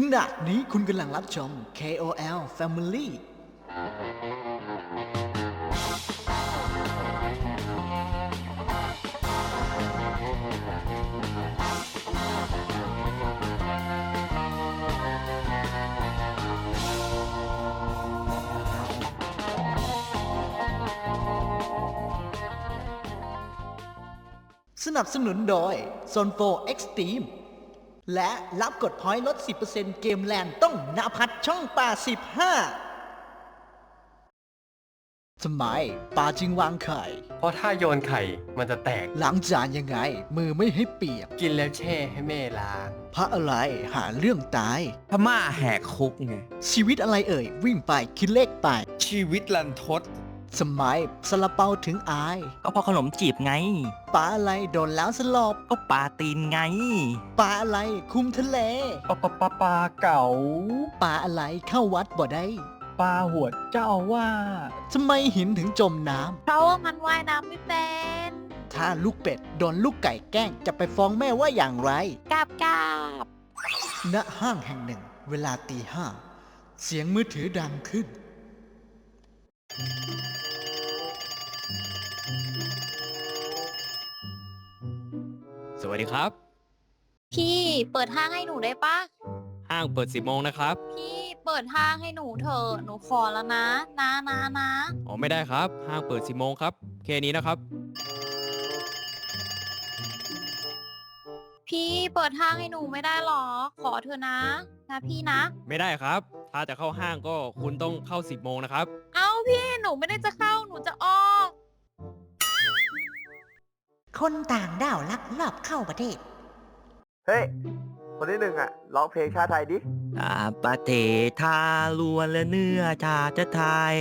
ขณะนี้คุณกำลังรับชม KOL Family สนับสนุนโดย z o n 4 Extreme และรับกดพอยต์ลด 10%เกมแลนด์ต้องนพัดช่องป่า 15 ทำไมปลาจึงวางไข่ เพราะถ้าโยนไข่มันจะแตกล้างจานยังไง มือไม่ให้เปียก กินแล้วแช่ให้แม่ล้าง พระอะไรหาเรื่องตาย พม่าแหกคุกไง ชีวิตอะไรเอ่ย วิ่งไปคิดเลขไป ชีวิตลันทด สมัยสลาเปาถึงอาย ก็เพราะขนมจีบไง ปลาอะไรโดนแล้วสลบก็ปลาตีนไงปลาอะไรคุมทะเล ปลาปลาปลาปลาเก๋าปลาอะไรเข้าวัดบ่ได้ปลาหัวเจ้าว่าทำไมหินถึงจมน้ำเพราะว่ามันว่ายน้ำไม่เป็นถ้าลูกเป็ดโดนลูกไก่แกล้งจะไปฟ้องแม่ว่าอย่างไร กาบกาบณห้างแห่งหนึ่ง เวลาตีห้า เสียงมือถือดังขึ้น วัสดีครับ พี่เปิดห้างให้หนูได้ปะห้างเปิด10โมงนะครับ พี่เปิดห้างให้หนูเถอะหนูขอแล้วนะ นะนะนะอ๋อไม่ได้ครับ ห้างเปิด10โมงครับแค่นี้นะครับ พี่เปิดห้างให้หนูไม่ได้หรอ ขอเถอะนะ นะพี่นะ ไม่ได้ครับ ถ้าจะเข้าห้างก็คุณต้องเข้า10โมงนะครับ เอ้าพี่หนูไม่ได้จะเข้าหนูจะออก คนต่างด้าวลักลอบเข้าประเทศ เฮ้ย คนที่หนึ่งอะร้องเพลงชาติไทยดิอาปะเททาลวนและเนื้อชาจะทาย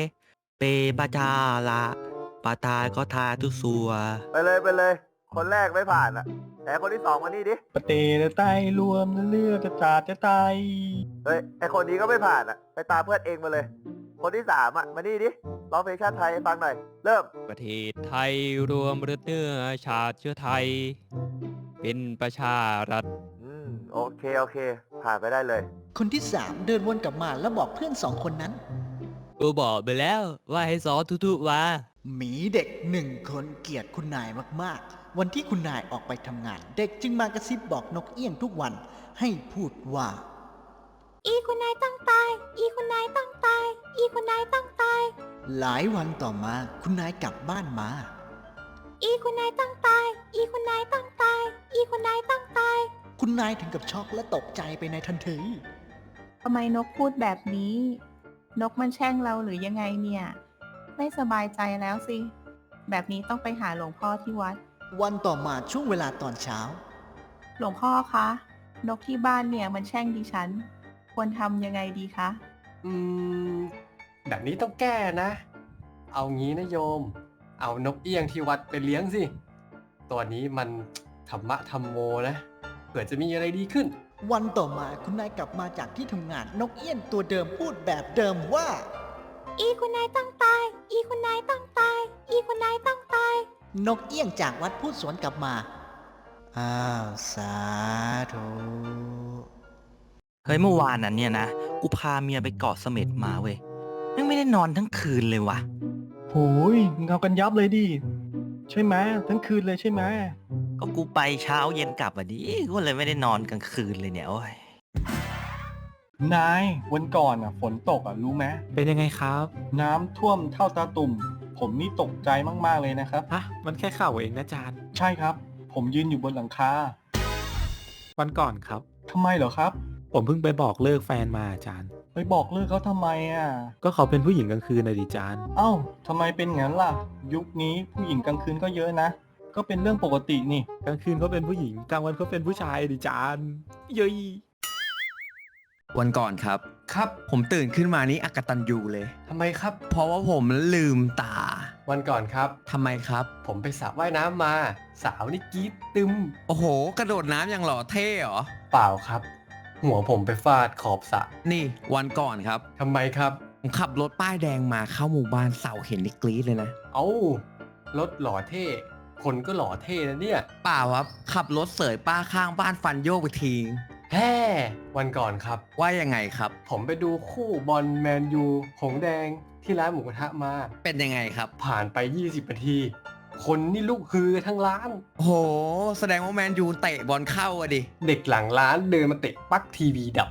เปปะชาละปะทายก็ทายทุกสัว ไปเลยไปเลย คนแรกไม่ผ่านอะ แต่คนที่สองมานี่ดิ ปะเตะไตรวมเลือกกระจาดจะไตเฮ้ยไอคนนี้ก็ไม่ผ่านอะ ไปตามเพื่อนเองมาเลย คนที่สามอะมานี่ดิ ร้องเพลงชาติไทยให้ฟังหน่อย เริ่ม ประเทศไทยรวมเลือดเนื้อชาติเชื้อไทย เป็นประชารัฐ อืม โอเค โอเค ผ่านไปได้เลย คนที่สามเดินวนกลับมาแล้วบอกเพื่อนสองคนนั้น กูบอกไปแล้วว่าให้สอนทุกๆว่า หมีเด็กหนึ่งคนเกลียดคุณนายมากๆ วันที่คุณนายออกไปทำงาน เด็กจึงมากระซิบบอกนกเอี้ยงทุกวันให้พูดว่า อีคุณนายต้องตาย อีคุณนายต้อง หลายวันต่อมาคุณนายกลับบ้านมา อีคุณนายต้องตาย อีคุณนายต้องตาย อีคุณนายต้องตาย คุณนายถึงกับช็อกและตกใจไปในทันทีทำไมนกพูดแบบนี้ นกมันแช่งเราหรือยังไงเนี่ย ไม่สบายใจแล้วสิ แบบนี้ต้องไปหาหลวงพ่อที่วัด วันต่อมาช่วงเวลาตอนเช้า หลวงพ่อคะ นกที่บ้านเนี่ยมันแช่งดิฉัน ควรทำยังไงดีคะ อืม แบบนี้ต้องแก้นะ เอางี้นะโยม เอานกเอี้ยงที่วัดไปเลี้ยงสิ ตัวนี้มันธรรมะธรรมโมนะเผื่อจะมีอะไรดีขึ้น วันต่อมาคุณนายกลับมาจากที่ทำงานนกเอี้ยนตัวเดิมพูดแบบเดิมว่า อีคุณนายต้องตาย อีคุณนายต้องตาย อีคุณนายต้องตาย นกเอี้ยงจากวัดพูดสวนกลับมา อ้าว สาธุ เฮ้ยเมื่อวานนั้นเนี่ยนะ กูพาเมียไปเกาะเสม็ดมาเว้ย แม่งไม่ได้นอนทั้งคืนเลยว่ะโหยเงากันยับเลยดิ ใช่ไหมทั้งคืนเลยใช่ไหมก็กูไปเช้าเย็นกลับอะดิก็เลยไม่ได้นอนกลางคืนเลยเนี่ยโอ้ยนายวันก่อนอะ ฝนตกอะรู้ไหมเป็นยังไงครับ น้ำท่วมเท่าตาตุ่ม ผมนี่ตกใจมากๆเลยนะครับ ฮะมันแค่เข่าเองนะจานใช่ครับ ผมยืนอยู่บนหลังคาวันก่อนครับทำไมเหรอครับ ผมเพิ่งไปบอกเลิกแฟนมาจานไปบอกเลิกเขาทำไมอะ ก็เขาเป็นผู้หญิงกลางคืนนะดิจานเอ้าทำไมเป็นงั้นล่ะ ยุคนี้ผู้หญิงกลางคืนก็เยอะนะ ก็เป็นเรื่องปกตินี่ กลางคืนเขาเป็นผู้หญิงกลางวันเขาเป็นผู้ชายดิจานเย้ยวันก่อนครับ ครับ ผมตื่นขึ้นมานี่อักตันยูเลย ทำไมครับ เพราะว่าผมลืมตาวันก่อนครับ ทำไมครับ ผมไปสระว่ายน้ำมา สาวนี่กรี๊ดตึม โอ้โห กระโดดน้ำอย่างหล่อเท่เหรอ เปล่าครับ หัวผมไปฟาดขอบสระนี่วันก่อนครับ ทำไมครับ ผมขับรถป้ายแดงมาเข้าหมู่บ้านเสาเห็นนี่กรี๊ดเลยนะ เอ้ารถหล่อเท่ คนก็หล่อเท่นะเนี่ยเปล่าครับ ขับรถเสยป้าข้างบ้านฟันโยกไปทีแฮ่วันก่อนครับ ว่ายังไงครับ ผมไปดูคู่บอลแมนยูหงแดงที่ร้านหมูกระทะมา เป็นยังไงครับ ผ่านไป 20นาที คนนี่ลุกฮือทั้งร้านโห แสดงว่าแมนยูเตะบอลเข้าอะดิ เด็กหลังร้านเดินมาเตะปลั๊กทีวีดับ